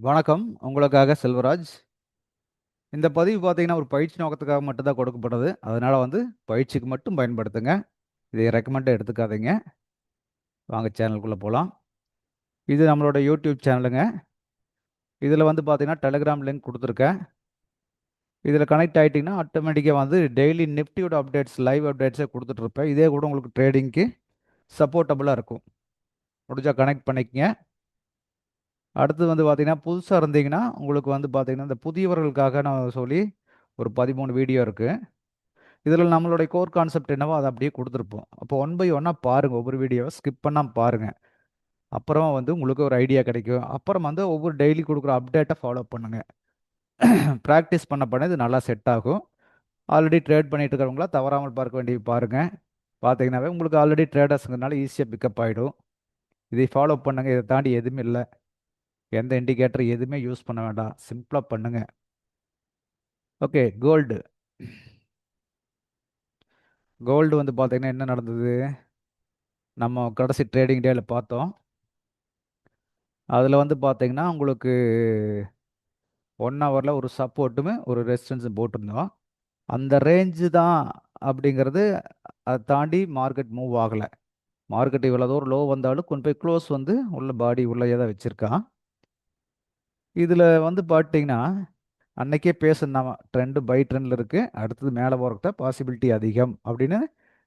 வணக்கம். உங்களுக்காக செல்வராஜ். இந்த பதிவு பார்த்தீங்கன்னா, ஒரு பயிற்சி நோக்கத்துக்காக மட்டும்தான் கொடுக்கப்பட்டது. அதனால் வந்து பயிற்சிக்கு மட்டும் பயன்படுத்துங்க. இதை ரெக்கமெண்டாக எடுத்துக்காதீங்க. வாங்க சேனலுக்குள்ளே போகலாம் இது நம்மளோட யூடியூப் சேனலுங்க. இதில் வந்து பார்த்தீங்கன்னா, டெலிகிராம் லிங்க் கொடுத்துருக்கேன் இதில் கனெக்ட் ஆகிட்டிங்கன்னா ஆட்டோமேட்டிக்காக வந்து டெய்லி நிஃப்டியோட அப்டேட்ஸ், லைவ் அப்டேட்ஸே கொடுத்துட்ருப்பேன் இதே கூட உங்களுக்கு ட்ரேடிங்க்கு சப்போர்ட்டபுளாக இருக்கும். முடிஞ்சா கனெக்ட் பண்ணிக்கங்க. அடுத்து வந்து பார்த்தீங்கன்னா, புதுசாக இருந்தீங்கன்னா, உங்களுக்கு வந்து பார்த்தீங்கன்னா, இந்த புதியவர்களுக்காக நான் சொல்லி ஒரு 13 வீடியோ இருக்குது இதில் நம்மளுடைய கோர் கான்செப்ட் என்னவோ அதை அப்படியே கொடுத்துருப்போம் அப்போ ஒன் பை ஒன்னாக பாருங்க. ஒவ்வொரு வீடியோவை ஸ்கிப் பண்ணாம பாருங்கள் அப்புறம் வந்து உங்களுக்கு ஒரு ஐடியா கிடைக்கும். அப்புறம் வந்து ஒவ்வொரு டெய்லி கொடுக்குற அப்டேட்டை ஃபாலோ பண்ணுங்கள் ப்ராக்டிஸ் பண்ண பண்ண இது நல்லா செட் ஆகும். ஆல்ரெடி ட்ரேட் பண்ணிட்டு இருக்கிறவங்களா தவறாமல் பார்க்க வேண்டிய பாருங்கள் பார்த்தீங்கன்னாவே உங்களுக்கு ஆல்ரெடி ட்ரேடர்ஸுங்கிறதுனால ஈஸியாக பிக்கப் ஆகிடும் இதை ஃபாலோ பண்ணுங்க. இதை தாண்டி எதுவுமே இல்லை எந்த இண்டிகேட்டர் எதுவுமே யூஸ் பண்ண வேண்டாம். சிம்பிளாக பண்ணுங்க. ஓகே. கோல்டு. கோல்டு வந்து பார்த்தீங்கன்னா, என்ன நடந்தது? நம்ம கடைசி ட்ரேடிங் டேயில் பார்த்தோம். அதில் வந்து பார்த்தீங்கன்னா, உங்களுக்கு ஒன் ஹவரில் ஒரு சப்போர்ட்டும், ஒரு ரெசிஸ்டன்ஸும் போட்டிருந்தோம். அந்த ரேஞ்சு தான் அப்படிங்கிறது அதை தாண்டி மார்க்கெட் மூவ் ஆகலை மார்க்கெட் இவ்வளோ தூரம் லோ வந்தாலும் கொண்டு போய் க்ளோஸ் வந்து உள்ள பாடி உள்ளேயே தான் வச்சுருக்கான் இதில் வந்து பார்த்தீங்கன்னா, அன்னைக்கே பேசணும் ட்ரெண்டு பை ட்ரெண்டில் இருக்குது அடுத்தது மேலே போறதுக்கு தான் பாசிபிலிட்டி அதிகம் அப்படின்னு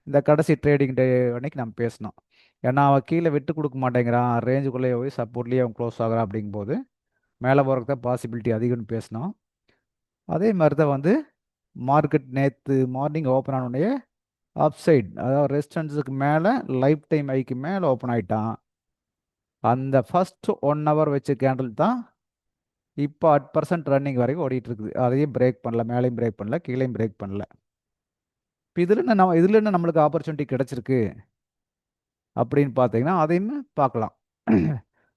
இந்த கடைசி ட்ரேடிங் டே அன்னைக்கு நம்ம பேசினோம். ஏன்னா, அவன் கீழே விட்டு கொடுக்க மாட்டேங்கிறான். ரேஞ்சுக்குள்ளேயே போய் சப்போர்ட்லேயே அவன் க்ளோஸ் ஆகுறான் அப்படிங்கும்போது, மேலே போறதுக்கு தான் பாசிபிலிட்டி அதிகம்னு பேசினோம். அதே மாதிரி தான் வந்து மார்க்கெட் நேற்று மார்னிங் ஓப்பன் ஆன அப்சைட் அதாவது ரெசிஸ்டன்ஸுக்கு மேலே லைஃப் டைம் ஐக்கு மேலே ஓப்பன் ஆகிட்டான் அந்த ஃபர்ஸ்ட் 1 ஹவர் வச்ச கேண்டில் தான் இப்போ அட் பர்சன்ட் ரன்னிங் வரைக்கும் ஓடிட்டு இருக்குது. அதையும் பிரேக் பண்ணல. மேலேயும் பிரேக் பண்ணல. கீழேயும் பிரேக் பண்ணல. இப்போ இதில் என்ன நம்ம இதில் என்ன நம்மளுக்கு ஆப்பர்ச்சுனிட்டி கிடைச்சிருக்கு? அப்படின்னு பார்த்தீங்கன்னா, அதையுமே பார்க்கலாம்.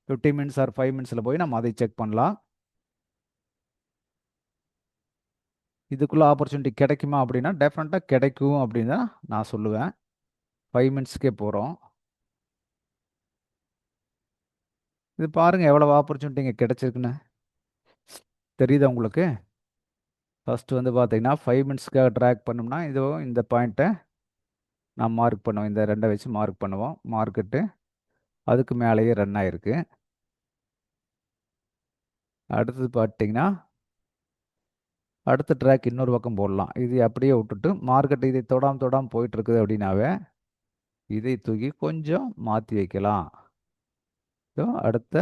50 மினிட்ஸ் ஆர் ஃபைவ் மினிட்ஸில் போய் நம்ம அதை செக் பண்ணலாம். இதுக்குள்ளே ஆப்பர்ச்சுனிட்டி கிடைக்குமா அப்படின்னா, டெஃபினட்டாக கிடைக்கும் அப்படின்னு தான் நான் சொல்லுவேன். ஃபைவ் மினிட்ஸ்க்கே போகிறோம் இது பாருங்கள் எவ்வளோ ஆப்பர்ச்சுனிட்டி இங்கே கிடச்சிருக்குன்னு தெரியுதா உங்களுக்கு? ஃபஸ்ட்டு வந்து பார்த்தீங்கன்னா, ஃபைவ் மினிட்ஸ்க்காக ட்ராக் பண்ணோம்னா, இதுவும் இந்த பாயிண்ட்டை நான் மார்க் பண்ணுவோம். இந்த ரெண்டை வச்சு மார்க் பண்ணுவோம். மார்க்கெட்டு அதுக்கு மேலேயே ரன் ஆகிருக்கு அடுத்தது பார்த்தீங்கன்னா அடுத்த ட்ராக் இன்னொரு பக்கம் போடலாம். இது அப்படியே விட்டுட்டு மார்க்கெட் இதை தொடாமல் தொடாமல் போயிட்டுருக்குது அப்படின்னாவே, இதை தூக்கி கொஞ்சம் மாற்றி வைக்கலாம். இதோ அடுத்த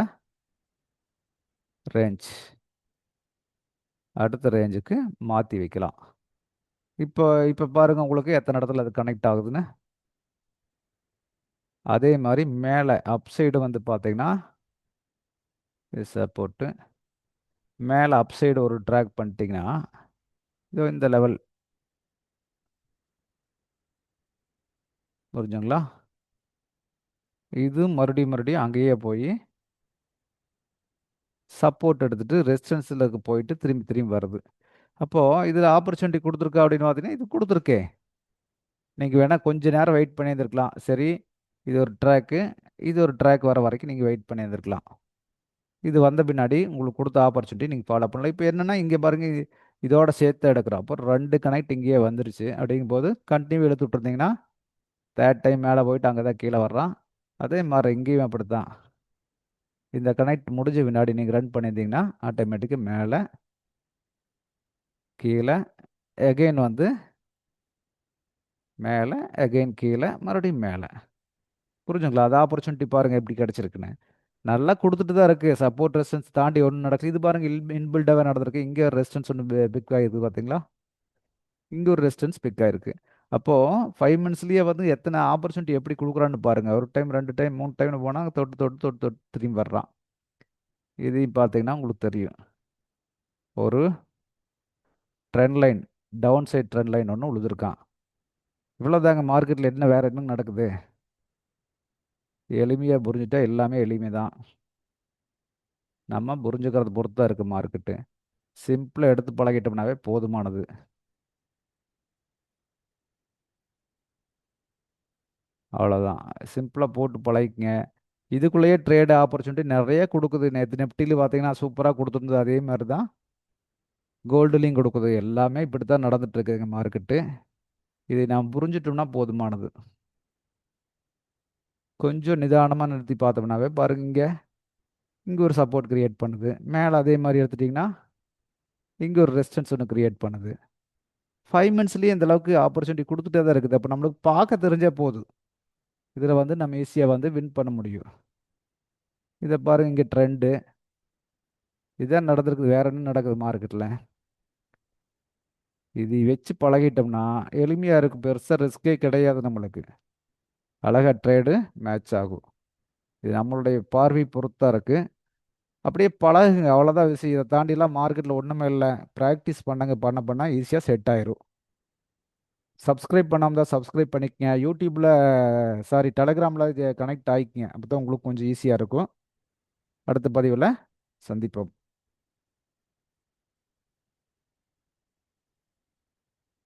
ரேஞ்ச். அடுத்த ரேஞ்சுக்கு மாற்றி வைக்கலாம். இப்போ இப்போ பாருங்கள் உங்களுக்கு எத்தனை இடத்துல அது கனெக்ட் ஆகுதுன்னு. அதே மாதிரி மேலே அப் அப்சைடு வந்து பார்த்தீங்கன்னா இது மேலே அப் அப்சைடு ஒரு ட்ராக் பண்ணிட்டீங்கன்னா, இதோ இந்த லெவல். புரிஞ்சுங்களா? இது மறுபடியும் மறுபடியும் அங்கேயே போய் சப்போர்ட் எடுத்துகிட்டு ரெசிஸ்டன்ஸ்லக்கு போயிட்டு திரும்பி திரும்பி வருது. அப்போது இதில் ஆப்பர்ச்சுனிட்டி கொடுத்துருக்கா அப்படின்னு பார்த்தீங்கன்னா, இது கொடுத்துருக்கே நீங்கள் வேணால் கொஞ்சம் நேரம் வெயிட் பண்ணியிருந்துருக்கலாம் சரி, இது ஒரு ட்ராக்கு. இது ஒரு ட்ராக் வர வரைக்கும் நீங்கள் வெயிட் பண்ணியிருந்துருக்கலாம் இது வந்த பின்னாடி உங்களுக்கு கொடுத்த ஆப்பர்ச்சுனிட்டி நீங்கள் ஃபாலோ பண்ணலாம். இப்போ என்னென்னா இங்கே பாருங்கள் இதோட சேர்த்து எடுக்கிறோம். அப்போ ரெண்டு கனெக்ட் இங்கேயே வந்துருச்சு. அப்படிங்கும்போது கண்டினியூ இழுத்து விட்டுருந்தீங்கன்னா, தேர்ட் டைம் மேலே போயிட்டு அங்கே தான் கீழே வர்றான். அதே மாதிரி இங்கேயும் அப்படி தான் இந்த கனெக்ட் முடிஞ்ச பின்னாடி நீங்கள் ரன் பண்ணியிருந்தீங்கன்னா, ஆட்டோமேட்டிக்காக மேலே கீழே எகைன் வந்து மேலே எகெயின் கீழே மறுபடியும் மேலே புரிஞ்சுங்களா? அது ஆப்பர்ச்சுனிட்டி பாருங்கள் எப்படி கிடச்சிருக்குன்னு நல்லா கொடுத்துட்டு தான் இருக்குது சப்போர்ட் ரெசிஸ்டன்ஸ் தாண்டி ஒன்றும் நடக்குது இது பாருங்கள் இன்பில்டாகவே இன்பில்டாவே நடந்திருக்கு. இங்கே ஒரு ரெசிஸ்டன்ஸ் ஒன்று பிக் ஆகிருக்கு பார்த்தீங்களா? இங்கே ஒரு ரெசிஸ்டன்ஸ் பிக் ஆகிருக்கு அப்போது ஃபைவ் மினிட்ஸ்லேயே வந்து எத்தனை ஆப்பர்ச்சுனிட்டி எப்படி கொடுக்குறான்னு பாருங்கள் ஒரு டைம், ரெண்டு டைம், மூணு டைம்னு போனால் தொட்டு, தொட்டு, தொட்டு, தொட்டு திரும்பி வர்றான். இதையும் பார்த்தீங்கன்னா உங்களுக்கு தெரியும். ஒரு trend line, down side trend line ஒன்று உழுதுருக்கான். இவ்வளோதாங்க மார்க்கெட்டில் என்ன வேறு என்ன நடக்குது? எளிமையாக புரிஞ்சுட்டா எல்லாமே எளிமை தான். நம்ம புரிஞ்சுக்கிறத பொறுத்து தான் இருக்குது மார்க்கெட்டு. சிம்பிளாக எடுத்து பழகிட்டோம்னாவே போதுமானது. அவ்வளோதான். சிம்பிளாக போட்டு பழகிக்கங்க. இதுக்குள்ளேயே ட்ரேடு ஆப்பர்ச்சுனிட்டி நிறைய கொடுக்குது. நேற்று நெப்டியில் பார்த்தீங்கன்னா சூப்பராக கொடுத்துருந்தது அதே மாதிரி தான் கோல்டுலேயும் கொடுக்குது. எல்லாமே இப்படி தான் நடந்துட்டுருக்குங்க மார்க்கெட்டு இதை நாம் புரிஞ்சிட்டோம்னா போதுமானது. கொஞ்சம் நிதானமாக நிறுத்தி பார்த்தோம்னாவே பாருங்க இங்கே இங்கே ஒரு சப்போர்ட் க்ரியேட் பண்ணுது. மேலே அதே மாதிரி எடுத்துட்டிங்கன்னா இங்கே ஒரு ரெசிஸ்டன்ஸ் ஒன்று க்ரியேட் பண்ணுது. ஃபைவ் மினிட்ஸ்லேயே இந்த அளவுக்கு ஆப்பர்ச்சுனிட்டி கொடுத்துட்டே தான் இருக்குது. அப்போ நம்மளுக்கு பார்க்க தெரிஞ்சே போதும். இதில் வந்து நம்ம ஈஸியாக வந்து வின் பண்ண முடியும். இதை பாருங்கள் இங்கே ட்ரெண்டு இதான் நடந்திருக்குது வேற என்ன நடக்குது மார்க்கெட்டில் இது வச்சு பழகிட்டோம்னா எளிமையாக இருக்கும். பெருசாக ரிஸ்கே கிடையாது நம்மளுக்கு. அழகாக ட்ரேடு மேட்ச் ஆகும். இது நம்மளுடைய பார்வை பொறுத்தா இருக்குது அப்படியே பழகுங்க அவ்வளோதான் விஷயம். இதை தாண்டிலாம் மார்க்கெட்டில் ஒன்றுமே இல்லை. ப்ராக்டிஸ் பண்ணுங்க பண்ண பண்ணால் ஈஸியாக செட் ஆயிரும். சப்ஸ்கிரைப் பண்ணாமல் தான் சப்ஸ்கிரைப் பண்ணிக்கங்க. யூடியூப்பில் சாரி டெலகிராமில் கனெக்ட் ஆகிக்கங்க அப்போ தான் உங்களுக்கு கொஞ்சம் ஈஸியாக இருக்கும். அடுத்த பதிவில் சந்திப்போம்.